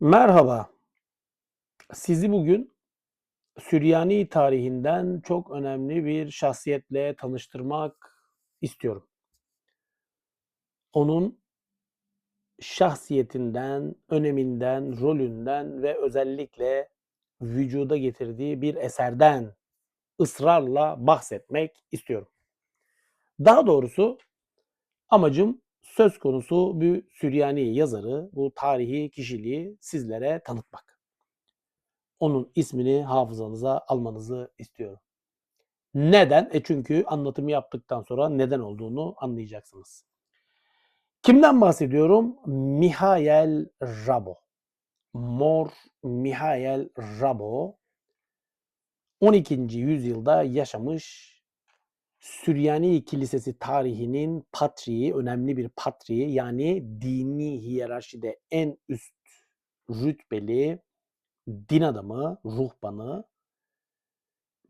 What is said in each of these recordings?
Merhaba. Sizi bugün Süryani tarihinden çok önemli bir şahsiyetle tanıştırmak istiyorum. Onun şahsiyetinden, öneminden, rolünden ve özellikle vücuda getirdiği bir eserden ısrarla bahsetmek istiyorum. Daha doğrusu amacım söz konusu bir Süryani yazarı, bu tarihi kişiliği sizlere tanıtmak. Onun ismini hafızanıza almanızı istiyorum. Neden? E çünkü anlatımı yaptıktan sonra neden olduğunu anlayacaksınız. Kimden bahsediyorum? Mihail Rabo. Mor Mihail Rabo 12. yüzyılda yaşamış Süryani Kilisesi tarihinin patriği, önemli bir patriği yani dini hiyerarşide en üst rütbeli din adamı, ruhbanı,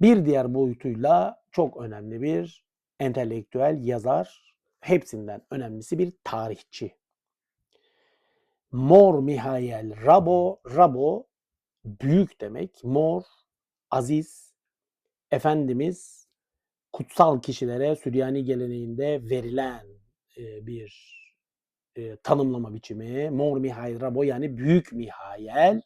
bir diğer boyutuyla çok önemli bir entelektüel yazar, hepsinden önemlisi bir tarihçi. Mor Mihail Rabo, Rabo büyük demek, mor, aziz, efendimiz, kutsal kişilere Süryani geleneğinde verilen e, bir e, tanımlama biçimi. Mor Mihail Rabo yani büyük Mihail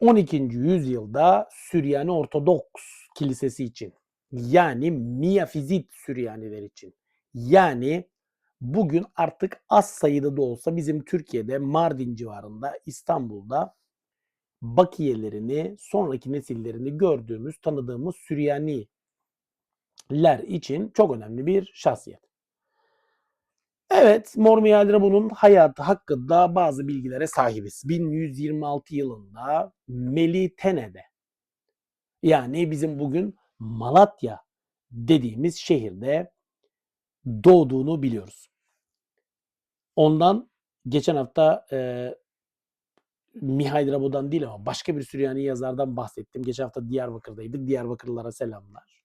12. yüzyılda Süryani Ortodoks Kilisesi için yani Miyafizit Süryaniler için yani bugün artık az sayıda da olsa bizim Türkiye'de Mardin civarında İstanbul'da bakiyelerini sonraki nesillerini gördüğümüz tanıdığımız Süryaniler için çok önemli bir şahsiyet. Evet, Mor Mihail bunun hayatı hakkında bazı bilgilere sahibiz. 1126 yılında Melitene'de yani bizim bugün Malatya dediğimiz şehirde doğduğunu biliyoruz. Ondan geçen hafta e, Mihail Rabo'dan değil ama başka bir Süryani yazardan bahsettim. Geçen hafta Diyarbakır'daydık. Diyarbakırlılara selamlar.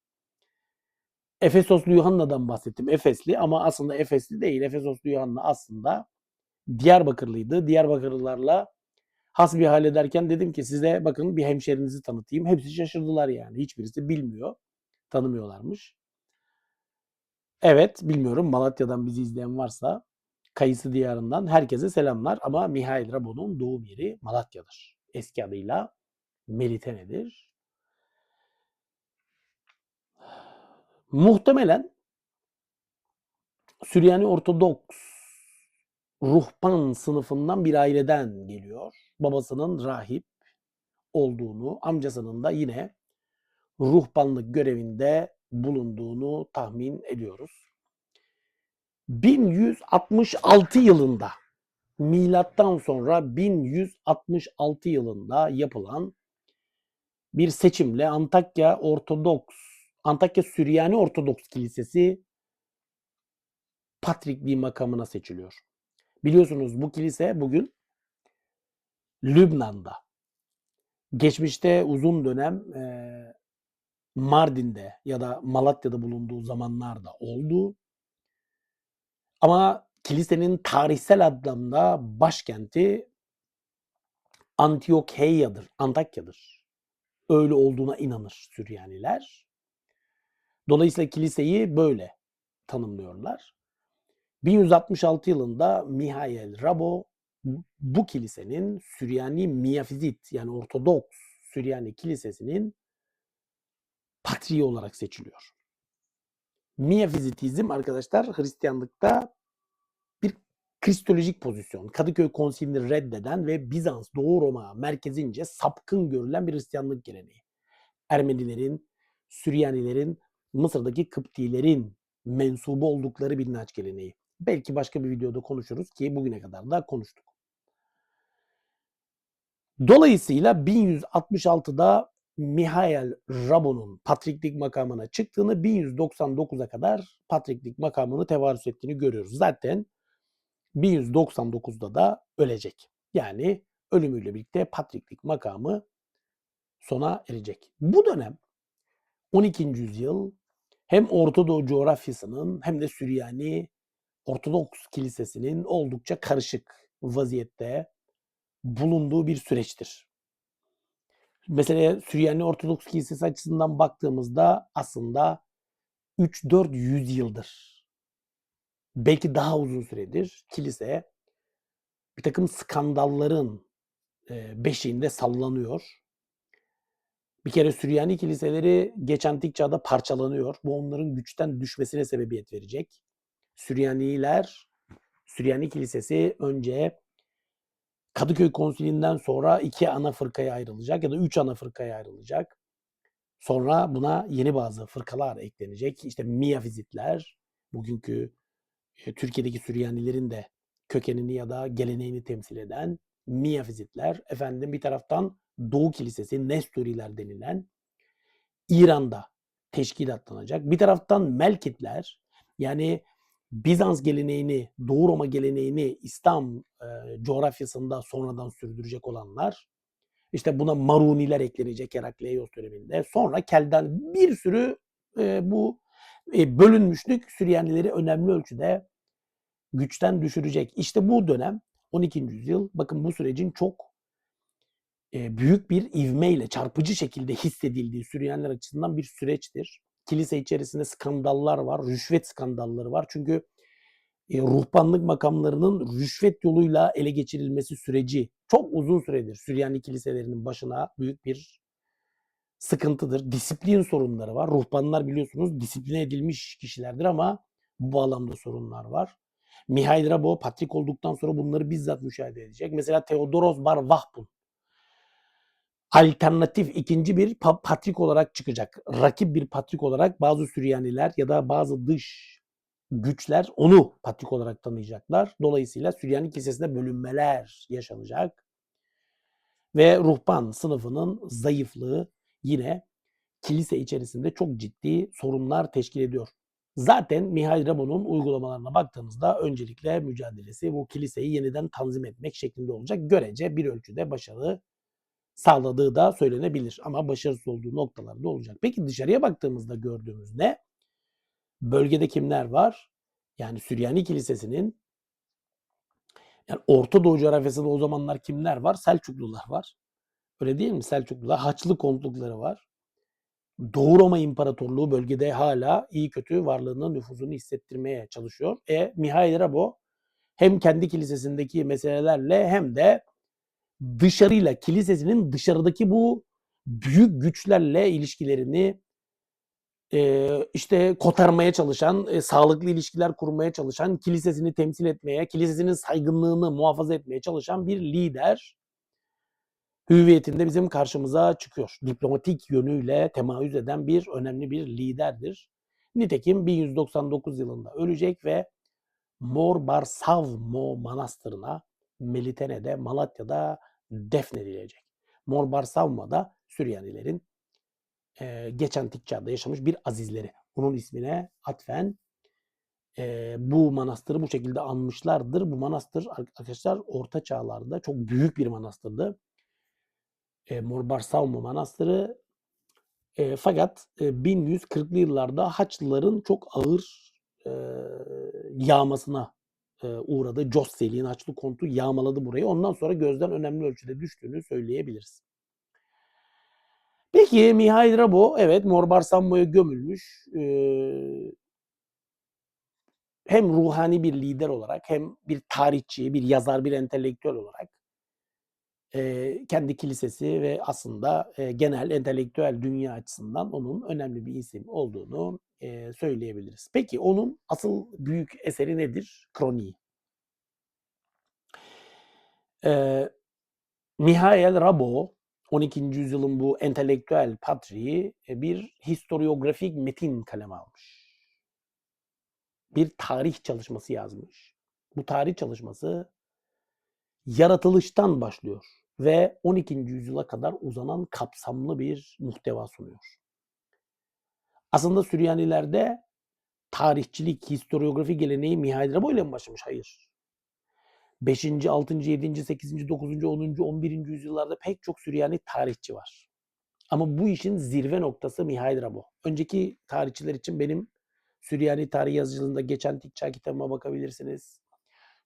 Efesoslu Yuhanna'dan bahsettim. Efesli ama aslında Efesli değil. Efesoslu Yuhanna aslında Diyarbakırlıydı. Diyarbakırlılarla hasbihal ederken dedim ki size bakın bir hemşerinizi tanıtayım. Hepsi şaşırdılar yani. Hiçbirisi bilmiyor. Tanımıyorlarmış. Evet bilmiyorum Malatya'dan bizi izleyen varsa Kayısı diyarından herkese selamlar ama Mihail Rabo'nun doğum yeri Malatya'dır. Eski adıyla Melitene'dir. Muhtemelen Süryani Ortodoks ruhban sınıfından bir aileden geliyor. Babasının rahip olduğunu, amcasının da yine ruhbanlık görevinde bulunduğunu tahmin ediyoruz. 1166 yılında milattan sonra 1166 yılında yapılan bir seçimle Antakya Ortodoks Antakya Süryani Ortodoks Kilisesi Patrikliği makamına seçiliyor. Biliyorsunuz bu kilise bugün Lübnan'da. Geçmişte uzun dönem e, Mardin'de ya da Malatya'da bulunduğu zamanlarda oldu. Ama kilisenin tarihsel anlamda başkenti Antiokya'dır, Antakya'dır. Öyle olduğuna inanır Süryaniler. Dolayısıyla kiliseyi böyle tanımlıyorlar. 1166 yılında Mihail Rabo bu kilisenin Süryani Miyafizit yani Ortodoks Süryani Kilisesi'nin patriği olarak seçiliyor. Miyafizitizm arkadaşlar Hristiyanlıkta bir kristolojik pozisyon. Kadıköy Konsili'ni reddeden ve Bizans, Doğu Roma merkezince sapkın görülen bir Hristiyanlık geleneği. Ermenilerin, Süryanilerin, Mısır'daki Kıptilerin mensubu oldukları bir inanç geleneği. Belki başka bir videoda konuşuruz ki bugüne kadar da konuştuk. Dolayısıyla 1166'da Mihail Rabo'nun patriklik makamına çıktığını 1199'a kadar patriklik makamını tevarüs ettiğini görüyoruz. Zaten 1199'da da ölecek. Yani ölümüyle birlikte patriklik makamı sona erecek. Bu dönem 12. yüzyıl hem Orta Doğu coğrafyasının hem de Süryani Ortodoks Kilisesi'nin oldukça karışık vaziyette bulunduğu bir süreçtir. Mesela Süryani Ortodoks Kilisesi açısından baktığımızda aslında 3-4 yüzyıldır belki daha uzun süredir kilise bir takım skandalların beşiğinde sallanıyor. Bir kere Süryani kiliseleri geç antik çağda parçalanıyor. Bu onların güçten düşmesine sebebiyet verecek. Süryaniler, Süryani kilisesi önce Kadıköy Konsilinden sonra iki ana fırkaya ayrılacak ya da üç ana fırkaya ayrılacak. Sonra buna yeni bazı fırkalar eklenecek. İşte Miyafizitler, bugünkü e, Türkiye'deki Süryanilerin de kökenini ya da geleneğini temsil eden Miyafizitler, efendim bir taraftan Doğu Kilisesi, Nesturiler denilen İran'da teşkilatlanacak. Bir taraftan Melkitler, yani Bizans geleneğini, Doğu Roma geleneğini İslam e, coğrafyasında sonradan sürdürecek olanlar, işte buna Maruniler eklenecek Herakleios döneminde. Sonra Kelden bir sürü e, bu e, bölünmüşlük Süryanileri önemli ölçüde güçten düşürecek. İşte bu dönem 12. yüzyıl bakın bu sürecin çok e, büyük bir ivmeyle çarpıcı şekilde hissedildiği Süryaniler açısından bir süreçtir. Kilise içerisinde skandallar var, rüşvet skandalları var. Çünkü e, ruhbanlık makamlarının rüşvet yoluyla ele geçirilmesi süreci çok uzun süredir Süryani kiliselerinin başına büyük bir sıkıntıdır. Disiplin sorunları var. Ruhbanlar biliyorsunuz disipline edilmiş kişilerdir ama bu bağlamda sorunlar var. Mihail Rabo patrik olduktan sonra bunları bizzat müşahede edecek. Mesela Theodoros Bar Vahpun alternatif ikinci bir patrik olarak çıkacak. Rakip bir patrik olarak bazı Süryaniler ya da bazı dış güçler onu patrik olarak tanıyacaklar. Dolayısıyla Süryani kilisesinde bölünmeler yaşanacak. Ve ruhban sınıfının zayıflığı yine kilise içerisinde çok ciddi sorunlar teşkil ediyor. Zaten Mihail Rabo'nun uygulamalarına baktığımızda öncelikle mücadelesi bu kiliseyi yeniden tanzim etmek şeklinde olacak. Görece bir ölçüde başarı sağladığı da söylenebilir. Ama başarısız olduğu noktalarda olacak. Peki dışarıya baktığımızda gördüğümüz ne? Bölgede kimler var? Yani Süryani Kilisesi'nin yani Orta Doğu coğrafyasında o zamanlar kimler var? Selçuklular var. Öyle değil mi? Selçuklular. Haçlı kontlukları var. Doğu Roma İmparatorluğu bölgede hala iyi kötü varlığını, nüfuzunu hissettirmeye çalışıyor. E Mihail Rabo hem kendi kilisesindeki meselelerle hem de dışarıyla kilisesinin dışarıdaki bu büyük güçlerle ilişkilerini e, işte kotarmaya çalışan, e, sağlıklı ilişkiler kurmaya çalışan, kilisesini temsil etmeye, kilisesinin saygınlığını muhafaza etmeye çalışan bir lider hüviyetinde bizim karşımıza çıkıyor. Diplomatik yönüyle temayüz eden bir önemli bir liderdir. Nitekim 1199 yılında ölecek ve Mor Barsavmo Manastırı'na Melitene'de, Malatya'da defnedilecek. Mor Barsavmo'da Süryanilerin e, geç antik çağda yaşamış bir azizleri. Onun ismine atfen e, bu manastırı bu şekilde anmışlardır. Bu manastır arkadaşlar orta çağlarda çok büyük bir manastırdı. E, Morbarsavmo Manastırı e, fakat e, 1140'lı yıllarda Haçlıların çok ağır e, yağmasına uğradı. Jos Selik'in Haçlı kontu yağmaladı burayı. Ondan sonra gözden önemli ölçüde düştüğünü söyleyebiliriz. Peki Mihail Rabo evet Morbarsammo'ya gömülmüş. Ee, hem ruhani bir lider olarak hem bir tarihçi, bir yazar, bir entelektüel olarak e, kendi kilisesi ve aslında e, genel entelektüel dünya açısından onun önemli bir isim olduğunu e, söyleyebiliriz. Peki onun asıl büyük eseri nedir? Kroniği. E, Mihail Rabo 12. yüzyılın bu entelektüel patriği bir historiografik metin kaleme almış. Bir tarih çalışması yazmış. Bu tarih çalışması yaratılıştan başlıyor ve 12. yüzyıla kadar uzanan kapsamlı bir muhteva sunuyor. Aslında Süryanilerde tarihçilik, historiografi geleneği Mihail Rabo ile mi başlamış? Hayır. 5. 6. 7. 8. 9. 10. 11. yüzyıllarda pek çok Süryani tarihçi var. Ama bu işin zirve noktası Mihail Rabo. Önceki tarihçiler için benim Süryani tarih yazıcılığında geçen Tikça kitabıma bakabilirsiniz.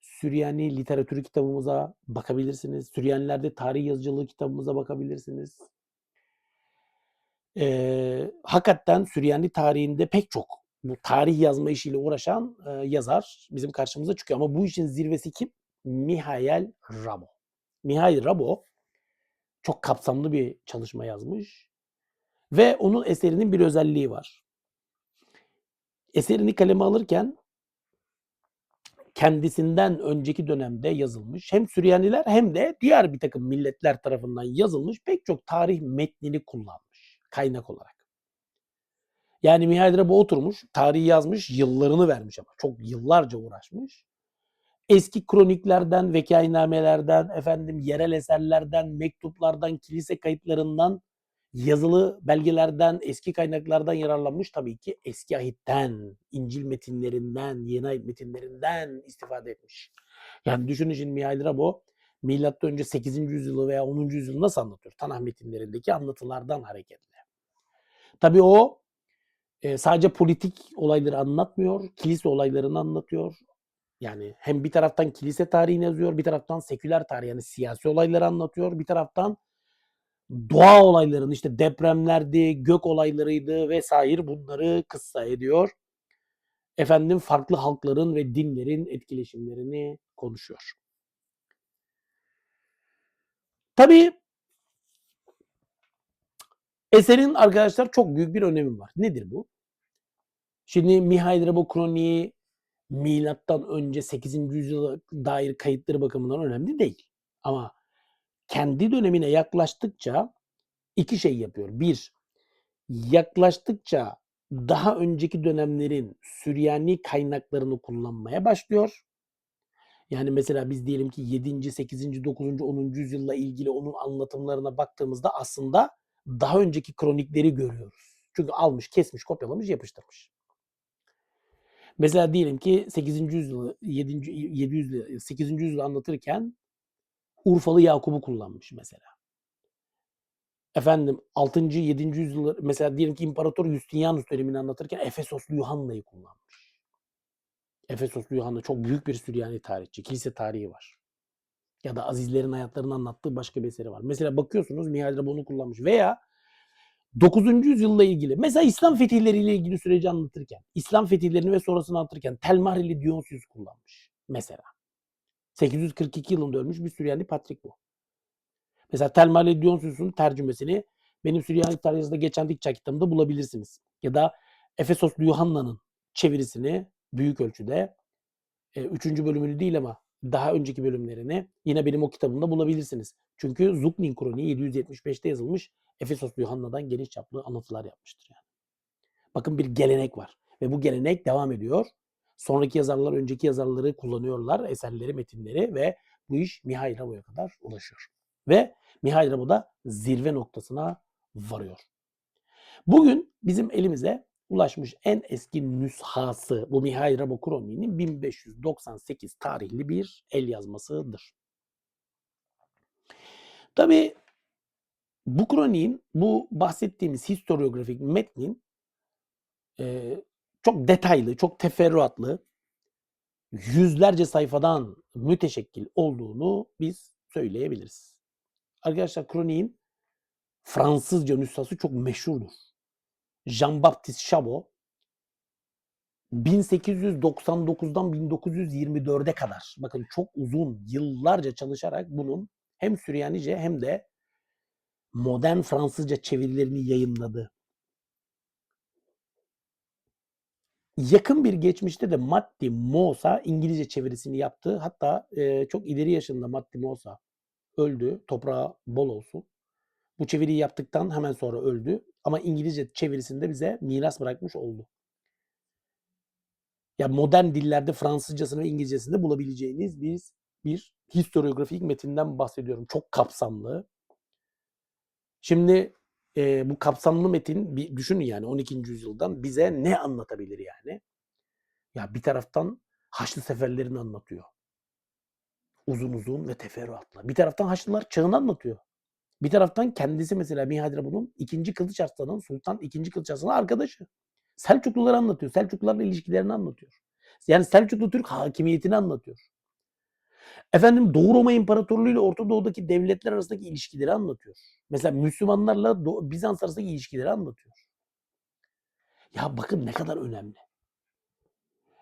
Süryani literatürü kitabımıza bakabilirsiniz. Süryanilerde tarih yazıcılığı kitabımıza bakabilirsiniz. Eee, hakikaten Süryani tarihinde pek çok bu tarih yazma işiyle uğraşan eee, yazar bizim karşımıza çıkıyor. Ama bu işin zirvesi kim? Mihail Rabo. Mihail Rabo çok kapsamlı bir çalışma yazmış ve onun eserinin bir özelliği var. Eserini kaleme alırken kendisinden önceki dönemde yazılmış hem Süryaniler hem de diğer bir takım milletler tarafından yazılmış pek çok tarih metnini kullanmış kaynak olarak. Yani Mihail Rabo oturmuş, tarihi yazmış, yıllarını vermiş ama çok yıllarca uğraşmış. Eski kroniklerden, vekainamelerden, efendim yerel eserlerden, mektuplardan, kilise kayıtlarından, yazılı belgelerden, eski kaynaklardan yararlanmış tabii ki eski ahitten, İncil metinlerinden, yeni ahit metinlerinden istifade etmiş. Yani düşünün şimdi Mihail Rabo milattan önce 8. yüzyılı veya 10. yüzyılı nasıl anlatıyor? Tanah metinlerindeki anlatılardan hareketle. Tabii o e, sadece politik olayları anlatmıyor, kilise olaylarını anlatıyor. Yani hem bir taraftan kilise tarihini yazıyor, bir taraftan seküler tarih yani siyasi olayları anlatıyor, bir taraftan doğa olaylarını işte depremlerdi, gök olaylarıydı vesaire bunları kıssa ediyor. Efendim farklı halkların ve dinlerin etkileşimlerini konuşuyor. Tabii eserin arkadaşlar çok büyük bir önemi var. Nedir bu? Şimdi Mihail Rabo kroniği milattan önce 8. yüzyıla dair kayıtları bakımından önemli değil. Ama kendi dönemine yaklaştıkça iki şey yapıyor. Bir, yaklaştıkça daha önceki dönemlerin Süryani kaynaklarını kullanmaya başlıyor. Yani mesela biz diyelim ki 7. 8. 9. 10. yüzyılla ilgili onun anlatımlarına baktığımızda aslında daha önceki kronikleri görüyoruz. Çünkü almış, kesmiş, kopyalamış, yapıştırmış. Mesela diyelim ki 8. yüzyılı 7. 700 8. yüzyılı anlatırken Urfalı Yakup'u kullanmış mesela. Efendim 6. 7. yüzyıllar mesela diyelim ki İmparator Justinianus dönemini anlatırken Efesoslu Yuhanna'yı kullanmış. Efesoslu Yuhanna çok büyük bir Süryani tarihçi. Kilise tarihi var. Ya da Azizlerin hayatlarını anlattığı başka bir eseri var. Mesela bakıyorsunuz Mihail Rabo onu kullanmış. Veya 9. yüzyılla ilgili mesela İslam fetihleriyle ilgili süreci anlatırken, İslam fetihlerini ve sonrasını anlatırken Telmahrili Dionysius kullanmış mesela. 842 yılında ölmüş bir Süryani patrik bu. Mesela Telmahrili Dionysius'un tercümesini benim Süryani tarihinde geçen Dikçe kitabımda bulabilirsiniz. Ya da Efesoslu Yuhanna'nın çevirisini büyük ölçüde e, üçüncü bölümünü değil ama daha önceki bölümlerini yine benim o kitabımda bulabilirsiniz. Çünkü Zuknin Kroniği 775'te yazılmış Efesoslu Yuhanna'dan geniş çaplı anlatılar yapmıştır yani. Bakın bir gelenek var ve bu gelenek devam ediyor. Sonraki yazarlar önceki yazarları kullanıyorlar, eserleri, metinleri ve bu iş Mihail Rabo'ya kadar ulaşıyor. Ve Mihail Rabo da zirve noktasına varıyor. Bugün bizim elimize ulaşmış en eski nüshası bu Mihail Rabo Kroniği'nin 1598 tarihli bir el yazmasıdır. Tabi bu kroniğin, bu bahsettiğimiz historiografik metnin e, çok detaylı, çok teferruatlı, yüzlerce sayfadan müteşekkil olduğunu biz söyleyebiliriz. Arkadaşlar kroniğin Fransızca nüshası çok meşhurdur. Jean-Baptiste Chabot 1899'dan 1924'e kadar bakın çok uzun yıllarca çalışarak bunun hem Süryanice hem de modern Fransızca çevirilerini yayınladı. Yakın bir geçmişte de Matti Mosa İngilizce çevirisini yaptı. Hatta e, çok ileri yaşında Matti Mosa öldü. Toprağı bol olsun. Bu çeviriyi yaptıktan hemen sonra öldü. Ama İngilizce çevirisinde bize miras bırakmış oldu. Ya modern dillerde Fransızcasını ve İngilizcesinde bulabileceğiniz bir, bir historiografik metinden bahsediyorum. Çok kapsamlı. Şimdi e, bu kapsamlı metin bir düşünün yani 12. yüzyıldan bize ne anlatabilir yani? Ya bir taraftan Haçlı seferlerini anlatıyor. Uzun uzun ve teferruatla. Bir taraftan Haçlılar çağını anlatıyor. Bir taraftan kendisi mesela Mihail Rabu'nun ikinci Kılıç Arslan'ın Sultan ikinci Kılıç Arslan'ın arkadaşı. Selçukluları anlatıyor. Selçuklularla ilişkilerini anlatıyor. Yani Selçuklu Türk hakimiyetini anlatıyor. Efendim Doğu Roma İmparatorluğu ile Orta Doğu'daki devletler arasındaki ilişkileri anlatıyor. Mesela Müslümanlarla Doğu- Bizans arasındaki ilişkileri anlatıyor. Ya bakın ne kadar önemli.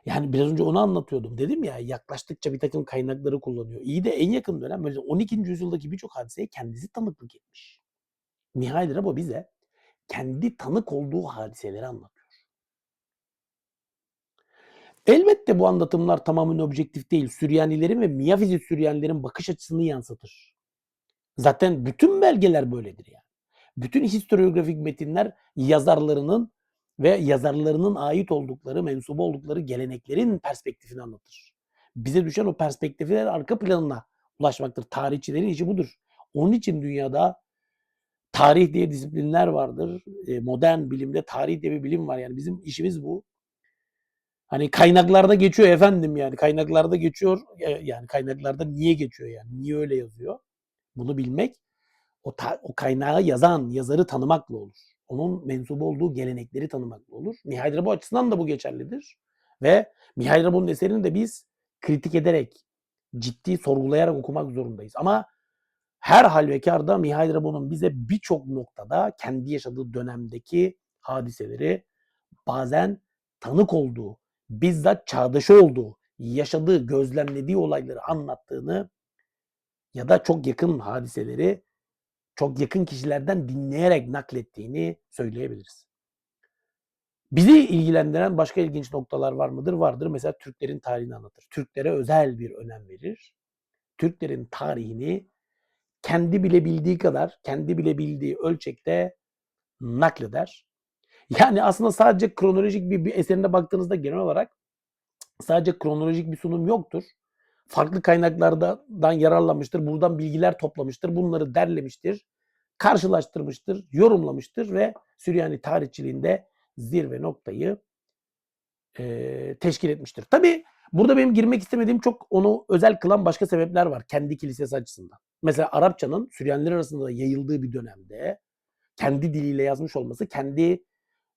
Yani biraz önce onu anlatıyordum. Dedim ya yaklaştıkça bir takım kaynakları kullanıyor. İyi de en yakın dönem böyle 12. yüzyıldaki birçok hadiseye kendisi tanıklık etmiş. Mihail Rabo bize kendi tanık olduğu hadiseleri anlatıyor. Elbette bu anlatımlar tamamen objektif değil. Süryanilerin ve Miyafizi Süryanilerin bakış açısını yansıtır. Zaten bütün belgeler böyledir yani. Bütün historiografik metinler yazarlarının ve yazarlarının ait oldukları, mensubu oldukları geleneklerin perspektifini anlatır. Bize düşen o perspektifler arka planına ulaşmaktır. Tarihçilerin işi budur. Onun için dünyada tarih diye disiplinler vardır. E, modern bilimde tarih diye bir bilim var. Yani bizim işimiz bu. Hani kaynaklarda geçiyor efendim yani. Kaynaklarda geçiyor. E, Yani kaynaklarda niye geçiyor yani? Niye öyle yazıyor? Bunu bilmek o, ta- o kaynağı yazan yazarı tanımakla olur. Onun mensubu olduğu gelenekleri tanımakla olur. Mihail Rabo açısından da bu geçerlidir. Ve Mihail Rabo'nun eserini de biz kritik ederek, ciddi sorgulayarak okumak zorundayız. Ama her halvekarda Mihail Rabo'nun bize birçok noktada kendi yaşadığı dönemdeki hadiseleri bazen tanık olduğu, bizzat çağdaşı olduğu, yaşadığı, gözlemlediği olayları anlattığını ya da çok yakın hadiseleri çok yakın kişilerden dinleyerek naklettiğini söyleyebiliriz. Bizi ilgilendiren başka ilginç noktalar var mıdır? Vardır. Mesela Türklerin tarihini anlatır. Türklere özel bir önem verir. Türklerin tarihini kendi bilebildiği kadar, kendi bilebildiği ölçekte nakleder. Yani aslında sadece kronolojik bir, bir eserine baktığınızda genel olarak sadece kronolojik bir sunum yoktur. Farklı kaynaklardan yararlanmıştır. Buradan bilgiler toplamıştır. Bunları derlemiştir. Karşılaştırmıştır. Yorumlamıştır ve Süryani tarihçiliğinde zirve noktayı eee, teşkil etmiştir. Tabii burada benim girmek istemediğim çok onu özel kılan başka sebepler var. Kendi kilisesi açısından. Mesela Arapçanın Süryaniler arasında yayıldığı bir dönemde kendi diliyle yazmış olması kendi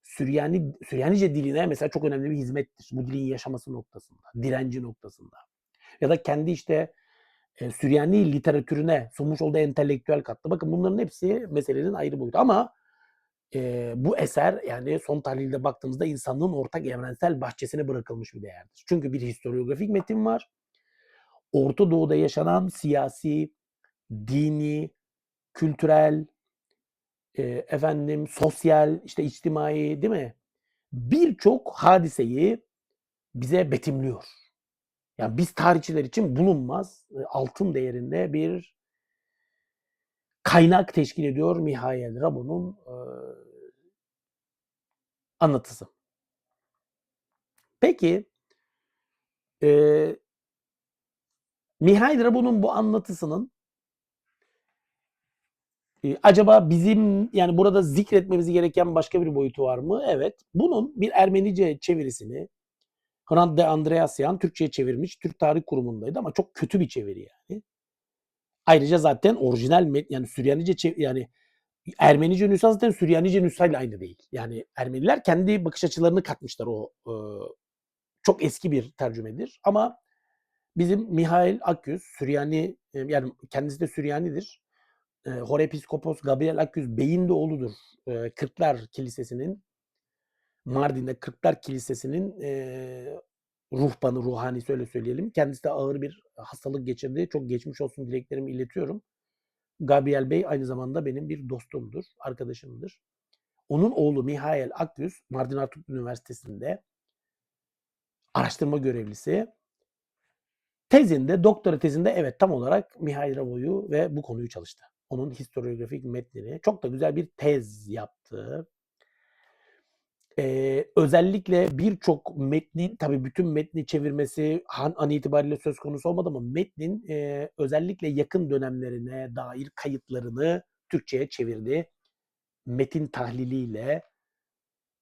Süryani Süryanice diline mesela çok önemli bir hizmettir. Bu dilin yaşaması noktasında, direnci noktasında. Ya da kendi işte e, Süryani literatürüne sunmuş olduğu entelektüel kattı. Bakın bunların hepsi meselenin ayrı boyutu. Ama e, bu eser yani son tahlilde baktığımızda insanlığın ortak evrensel bahçesine bırakılmış bir değerdir. Çünkü bir historiografik metin var. Orta Doğu'da yaşanan siyasi, dini, kültürel, e, efendim sosyal, işte içtimai değil mi? Birçok hadiseyi bize betimliyor. Yani biz tarihçiler için bulunmaz e, altın değerinde bir kaynak teşkil ediyor Mihail Rabo'nun e, anlatısı. Peki e, Mihail Rabo'nun bu anlatısının e, acaba bizim yani burada zikretmemiz gereken başka bir boyutu var mı? Evet. Bunun bir Ermenice çevirisini Hrant de Andreasyan Türkçe'ye çevirmiş. Türk Tarih Kurumu'ndaydı ama çok kötü bir çeviri yani. Ayrıca zaten orijinal yani Süryanice yani Ermenice nüsha zaten Süryanice nüshayla aynı değil. Yani Ermeniler kendi bakış açılarını katmışlar o e, çok eski bir tercümedir. Ama bizim Mihail Akyüz Süryani e, yani kendisi de Süryanidir. E, Horepiskopos Gabriel Akyüz Bey'in de oğludur. E, Kırklar Kilisesi'nin Mardin'de Kırklar Kilisesi'nin e, ruhbanı, ruhanisi öyle söyleyelim. Kendisi de ağır bir hastalık geçirdi. Çok geçmiş olsun dileklerimi iletiyorum. Gabriel Bey aynı zamanda benim bir dostumdur, arkadaşımdır. Onun oğlu Mihail Akyüz Mardin Artuk Üniversitesi'nde araştırma görevlisi. Tezinde, doktora tezinde evet tam olarak Mihail Rabo'yu ve bu konuyu çalıştı. Onun historiografik metnini çok da güzel bir tez yaptı. Ee, özellikle birçok metnin tabii bütün metni çevirmesi an, an itibariyle söz konusu olmadı ama metnin e, özellikle yakın dönemlerine dair kayıtlarını Türkçe'ye çevirdi. Metin tahliliyle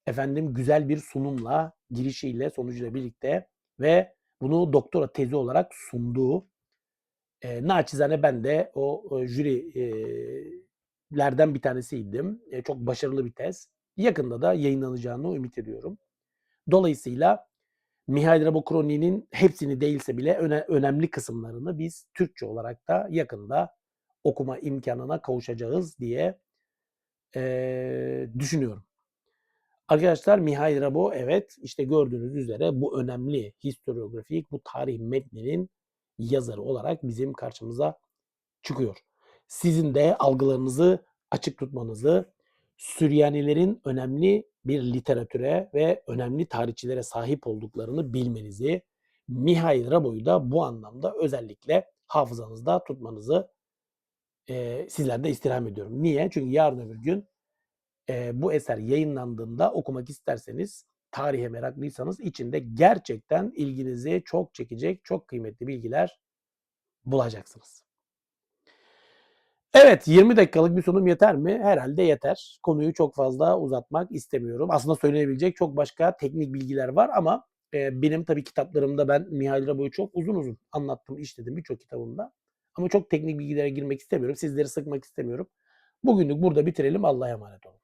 efendim güzel bir sunumla, girişiyle, sonucuyla birlikte ve bunu doktora tezi olarak sunduğu e, naçizane ben de o e, jürilerden bir tanesiydim. E, çok başarılı bir tez. Yakında da yayınlanacağını ümit ediyorum. Dolayısıyla Mihail Rabokroni'nin hepsini değilse bile öne- önemli kısımlarını biz Türkçe olarak da yakında okuma imkanına kavuşacağız diye eee, düşünüyorum. Arkadaşlar Mihail Rabo evet işte gördüğünüz üzere bu önemli historiografik bu tarih metninin yazarı olarak bizim karşımıza çıkıyor. Sizin de algılarınızı açık tutmanızı, Süryanilerin önemli bir literatüre ve önemli tarihçilere sahip olduklarını bilmenizi, Mihail Rabo'yu da bu anlamda özellikle hafızanızda tutmanızı eee sizlerden istirham ediyorum. Niye? Çünkü yarın öbür gün eee, bu eser yayınlandığında okumak isterseniz, tarihe meraklıysanız içinde gerçekten ilginizi çok çekecek, çok kıymetli bilgiler bulacaksınız. Evet, 20 dakikalık bir sunum yeter mi? Herhalde yeter. Konuyu çok fazla uzatmak istemiyorum. Aslında söylenebilecek çok başka teknik bilgiler var ama eee, benim tabii kitaplarımda ben Mihail Rabo'yu çok uzun uzun anlattım, işledim birçok kitabımda. Ama çok teknik bilgilere girmek istemiyorum. Sizleri sıkmak istemiyorum. Bugünlük burada bitirelim. Allah'a emanet olun.